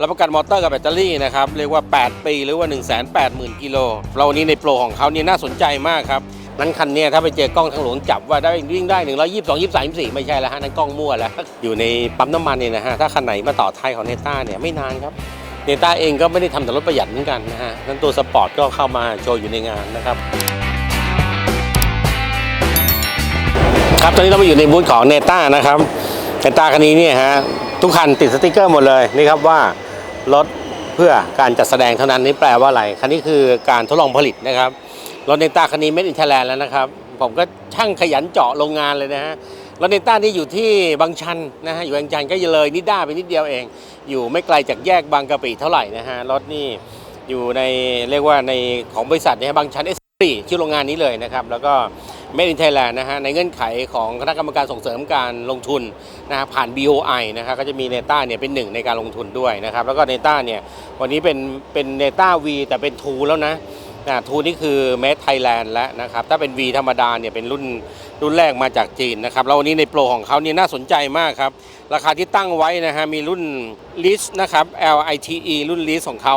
รับประกันมอเตอร์กับแบตเตอรี่นะครับ เรียกว่า 8 ปีหรือว่า 1 8 0 0 0 0 กิโลเราวันนี้ในโปรของเขานี่น่าสนใจมากครับ นั้นคันเนี้ยถ้าไปเจอกล้องทางหลวงจับว่าได้วิ่งได้ 122 23 24 ไม่ใช่แล้วฮะ นั่นกล้องมั่วแล้ว อยู่ในปั๊มน้ำมันเนี่ยนะฮะ ถ้าคันไหนมาต่อท้ายของเนต้าเนี่ยไม่นานครับเนต้าเองก็ไม่ได้ทำแต่รถประหยัดเหมือนกันนะฮะ นั้นตัวสปอร์ตก็เข้ามาโชว์อยู่ในงานนะครับครับตอนนี้เรามาอยู่ในบูธของเนต้านะครับเนต้าคันนี้เนี่ยฮะทุกคันติดสติกเกอร์หมดเลยนี่ครับว่า รถเพื่อการจัดแสดงเท่านั้นนี่แปลว่าอะไร คันนี้คือการทดลองผลิตนะครับ รถเนต้าคันนี้เม็ดอินเทอร์แลนด์แล้วนะครับ ผมก็ช่างขยันเจาะโรงงานเลยนะฮะ รถเนต้านี่อยู่ที่บางชันนะฮะ อยู่บางชันก็เลยนิด้าไปนิดเดียวเอง อยู่ไม่ไกลจากแยกบางกะปิเท่าไหร่นะฮะ รถนี่อยู่ในเรียกว่าในของบริษัทนี่ยบางชันเอสชื่อโรงงานนี้เลยนะครับ แล้วก็ Made in Thailand นะฮะในเงื่อนไขของคณะกรรมการส่งเสริมการลงทุนนะฮะผ่าน BOI นะครับก็จะมีเนต้าเนี่ยเป็นหนึ่งในการลงทุนด้วยนะครับแล้วก็เนต้าเนี่ยวันนี้เป็นเป็นเนต้า V แต่เป็นทูแล้วนะนะทูนี่คือ Made Thailand แล้วนะครับถ้าเป็น V ธรรมดาเนี่ยเป็นรุ่นรุ่นแรกมาจากจีนนะครับแล้ววันนี้ในโปรของเขาเนี่ยน่าสนใจมากครับ ราคาที่ตั้งไว้นะฮะมีรุ่น List นะครับ LITE รุ่น List ของเขา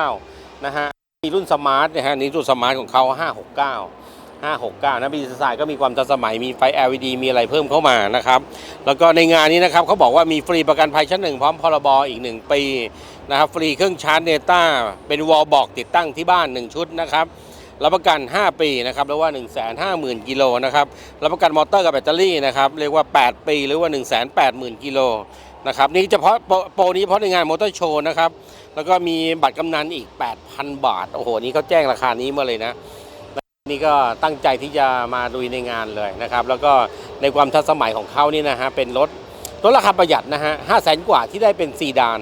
549นะฮะมีรุ่นสมาร์ทนะฮะนี่รุ่นสมาร์ทของเขา569 569 นะบีดีไซน์ก็มีความทันสมัยมีไฟ LED มีอะไรเพิ่มเข้ามานะครับ แล้วก็ในงานนี้นะครับเขาบอกว่ามีฟรีประกันภัยชั้นหนึ่งพร้อมพรบอีก 1 ปีนะครับฟรีเครื่องชาร์จเนต้าเป็นวอลบอกติดตั้งที่บ้าน 1 ชุดนะครับรับประกัน 5 ปีนะครับหรือว่า 1 5 0 0 0 0 กิโลนะครับรับประกันมอเตอร์กับแบตเตอรี่นะครับเรียกว่า 8 ปีหรือว่า 1 8 0 0 0 0 กิโลนะครับนี่เฉพาะโปรนี้เฉพาะในงานมอเตอร์โชว์นะครับแล้วก็มีบัตรกำนันอีก 8,000 บาท โอ้โห นี่เขาแจ้งราคานี้มาเลยนะ นี่ก็ตั้งใจที่จะมาดูในงานเลยนะครับ แล้วก็ในความทันสมัยของเขานี่นะฮะเป็นรถรถราคาประหยัดนะฮะห้าแสนกว่าที่ได้เป็นซีดาน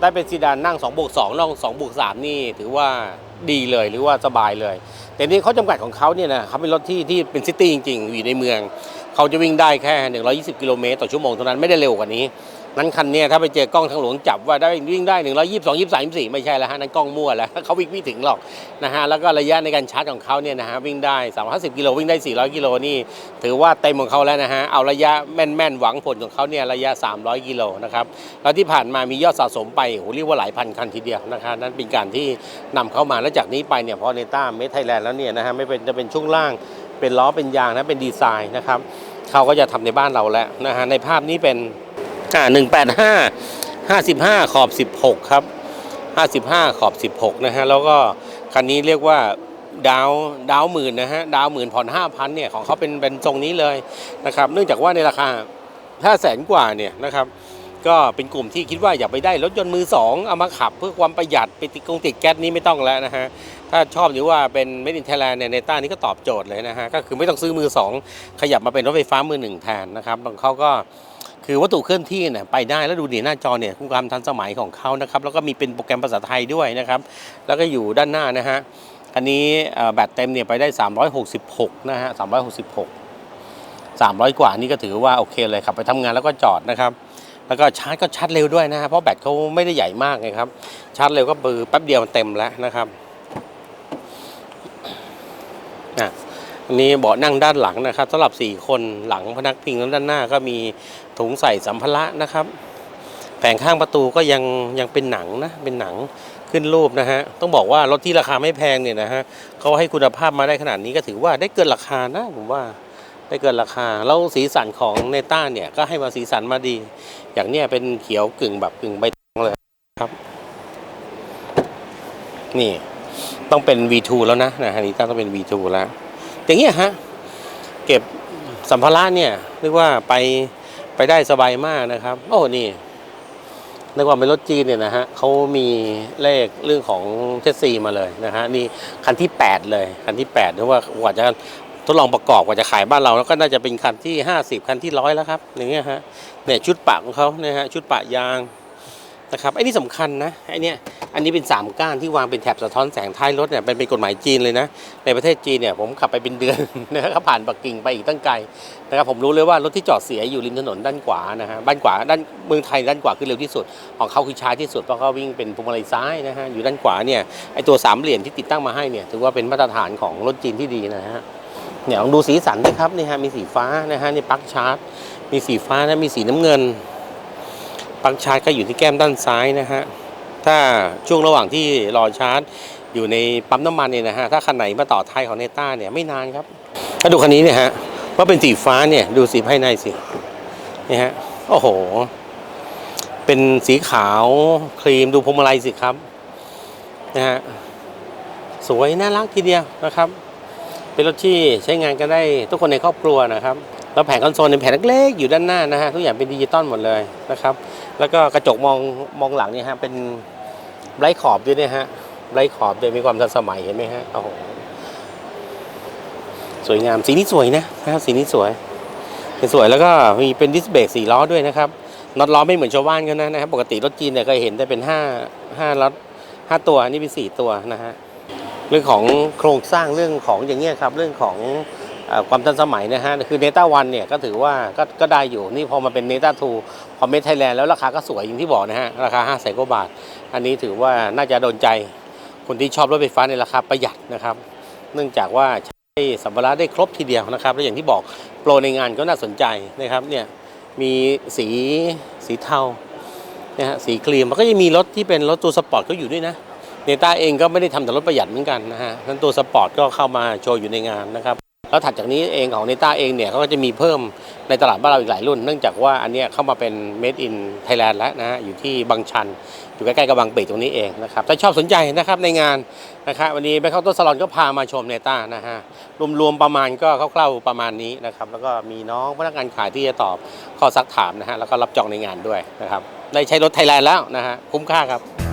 ได้เป็นซีดานนั่ง2บวก2นั่ง2บวก3นี่ถือว่าดีเลยหรือว่าสบายเลย แต่นี่เขาจำกัดของเขาเนี่ยนะเขาเป็นรถที่ที่เป็นซิตี้จริงๆอยู่ในเมือง เขาจะวิ่งได้แค่ 120 กิโลเมตรต่อชั่วโมงเท่านั้นไม่ได้เร็วกว่านี้ นั้นคันนี้ถ้าไปเจอกล้องทางหลวงจับว่าได้วิ่งได้ 122 23 24 ไม่ใช่แล้วฮะ นั่นกล้องมั่วแล้วเขาวิ่งไม่ถึงหรอกนะฮะ แล้วก็ระยะในการชาร์จของเขาเนี่ยนะฮะวิ่งได้ 350 กิโลวิ่งได้ 400 กิโลนี่ถือว่าเต็มของเขาแล้วนะฮะ เอาระยะแม่นๆหวังผลของเขาเนี่ยระยะ 300 กิโลนะครับ แล้วที่ผ่านมามียอดสะสมไปโอ้โหเรียกว่าหลายพันคันทีเดียวนะครับนั่นเป็นการที่นำเข้ามาแล้วจากนี้ไปเนี่ยพอเนต้าเมทไทยแลนด์แล้วเนี่ยนะฮะไม่เป็นจะเป็นช่วงล่าง เป็นล้อเป็นยางนะเป็นดีไซน์นะครับเขาก็จะทำในบ้านเราแล้วนะฮะในภาพนี้เป็นอ่าหนึ่งแปดห้าห้าสิบห้าขอบสิบหกครับห้าสิบห้าขอบสิบหกนะฮะแล้วก็คันนี้เรียกว่าดาวดาวหมื่นนะฮะดาวหมื่นผ่อนห้าพันเนี่ยของเขาเป็นเป็นทรงนี้เลยนะครับเนื่องจากว่าในราคาห้าแสนกว่าเนี่ยนะครับก็เป็นกลุ่มที่คิดว่าอยากไปได้รถยนต์มือสองเอามาขับเพื่อความประหยัดไปติดกงติดแก๊สนี้ไม่ต้องแล้วนะฮะ ถ้าชอบหรือว่าเป็นเมดินเทแลนด์เนี่ยเนต้านี่ก็ตอบโจทย์เลยนะฮะ ก็คือไม่ต้องซื้อมือสองขยับมาเป็นรถไฟฟ้ามือหนึ่งแทนนะครับบางเขาก็คือวัตถุเคลื่อนที่เนี่ยไปได้แล้วดูดีหน้าจอเนี่ยความทันสมัยของเขานะครับแล้วก็มีเป็นโปรแกรมภาษาไทยด้วยนะครับ แล้วก็อยู่ด้านหน้านะฮะอันนี้แบตเต็มเนี่ยไปได้ 366 นะฮะ 366 300 กว่านี่ก็ถือว่าโอเคเลยขับไปทำงานแล้วก็จอดนะครับ แล้วก็ชาร์จก็ชาร์จเร็วด้วยนะฮะเพราะแบตเขาไม่ได้ใหญ่มากไงครับชาร์จเร็วก็ปือแป๊บเดียวมันเต็มแล้วนะครับ อะอันนี้เบาะนั่งด้านหลังนะครับสำหรับ 4 คนหลังพนักพิงแล้วด้านหน้าก็มีถุงใส่สัมภาระนะครับ แผงข้างประตูก็ยังยังเป็นหนังนะเป็นหนังขึ้นรูปนะฮะต้องบอกว่ารถที่ราคาไม่แพงเนี่ยนะฮะเขาให้คุณภาพมาได้ขนาดนี้ก็ถือว่าได้เกินราคานะผมว่าได้เกินราคา แล้วสีสันของเนต้าเนี่ยก็ให้มาสีสันมาดี อย่างเนี้ยเป็นเขียวกึ่งแบบกึ่งใบตองเลยครับ นี่ ต้องเป็น V2 แล้วนะนะฮะนี่ต้องเป็น V2 แล้ว อย่างเงี้ยฮะ เก็บสัมภาระเนี่ยเรียกว่าไปไปได้สบายมากนะครับ โอ้นี่ในความเป็นรถจีนเนี่ยนะฮะเขามีเลขเรื่องของเทสซีมาเลยนะฮะนี่คันที่ 8 เลย คันที่8หรือว่ากว่าจะทดลองประกอบกว่าจะขายบ้านเราแล้วก็น่าจะเป็นคันที่ 50 คันที่ร้อยแล้วครับอย่างเงี้ยฮะเนี่ยชุดปะของเขาเนี่ยฮะชุดปะยาง นะครับไอ้นี่สำคัญนะไอ้เนี่ยอันนี้เป็นสามก้านที่วางเป็นแถบสะท้อนแสงท้ายรถเนี่ยเป็นเป็นกฎหมายจีนเลยนะ ในประเทศจีนเนี่ยผมขับไปเป็นเดือนนะครับผ่านปักกิ่งไปอีกตั้งไกลนะครับผมรู้เลยว่ารถที่จอดเสียอยู่ริมถนนด้านขวานะฮะบ้านขวาด้านเมืองไทยด้านขวาคือเร็วที่สุด ของเขาคือช้าที่สุดเพราะเขาวิ่งเป็นพวงมาลัยซ้ายนะฮะอยู่ด้านขวาเนี่ยไอตัวสามเหลี่ยมที่ติดตั้งมาให้เนี่ยถือว่าเป็นมาตรฐานของรถจีนที่ดีนะฮะเนี่ยลองดูสีสันด้วยครับนี่ฮะมีสีฟ้านะฮะนี่ปลั๊กชาร์จ มีสีฟ้านะมีสีน้ำเงิน ลั๊กชาร์จก็อยู่ที่แก้มด้านซ้ายนะฮะถ้าช่วงระหว่างที่รอชาร์จอยู่ในปั๊มน้ำมันเนี่ยนะฮะถ้าคันไหนมาต่อท้ายของเนต้าเนี่ยไม่นานครับถ้าดูคันนี้เนี่ยฮะว่าเป็นสีฟ้าเนี่ยดูสีภายในสินี่ฮะโอ้โห เป็นสีขาวครีมดูพวงมาลัยสิครับนะฮะสวยน่ารักทีเดียวนะครับ เป็นรถที่ใช้งานกันได้ทุกคนในครอบครัวนะครับ แล้วแผงคอนโซลเป็นแผงเล็กๆอยู่ด้านหน้านะฮะทุกอย่างเป็นดิจิตอลหมดเลยนะครับ แล้วก็กระจกมองมองหลังเนี่ยฮะเป็นไรท์ขอบด้วยนะฮะไรท์ขอบด้วยมีความทันสมัยเห็นไหมฮะโอ้โหสวยงามสีนี้สวยนะนะสีนี้สวยสวยแล้วก็มีเป็นดิสเบรกสี่ล้อด้วยนะครับน็อตล้อไม่เหมือนชาวบ้านกันนะนะครับปกติรถจีนเนี่ยเคยเห็นแต่เป็นห้าห้าล็อตห้าตัวนี่เป็นสี่ตัวนะฮะเรื่องของโครงสร้างเรื่องของอย่างเงี้ยครับ เรื่องของ ความทันสมัยนะฮะคือเนต้าวันเนี่ยก็ถือว่าก็ก็ได้อยู่นี่พอมาเป็นเนต้าทูพอเมทไทยแลนด์แล้วราคาก็สวยอย่างที่บอกนะฮะราคา5้าแสนกว่าบาท อันนี้ถือว่าน่าจะโดนใจคนที่ชอบรถไฟฟ้าในราคาประหยัดนะครับ เนื่องจากว่าใช้สัมภาระได้ครบทีเดียวนะครับและอย่างที่บอกโปรในงานก็น่าสนใจนะครับเนี่ยมีสีสีเทานะฮะสีครีมมันก็ยังมีรถที่เป็นรถตัวสปอร์ตก็อยู่ด้วยนะเนต้าเองก็ไม่ได้ทำแต่รถประหยัดเหมือนกันนะฮะนั้นตัวสปอร์ตก็เข้ามาโชว์อยู่ในงานนะครับ แล้วถัดจากนี้เองของเนต้าเองเนี่ยเขาก็จะมีเพิ่มในตลาดบ้านเราอีกหลายรุ่น เนื่องจากว่าอันเนี้ยเข้ามาเป็น made in Thailand แล้วนะฮะอยู่ที่บางชัน อยู่ใกล้ๆกับบางปีตรงนี้เองนะครับถ้าชอบสนใจนะครับในงานนะครับวันนี้แบงค์เคาตอร์สลอนก็พามาชมเนต้านะฮะรวมๆประมาณก็คร่าวๆประมาณนี้นะครับแล้วก็มีน้องพนักงานขายที่จะตอบข้อซักถามนะฮะแล้วก็รับจองในงานด้วยนะครับได้ใช้รถไทยแลนด์แล้วนะฮะคุ้มค่าครับ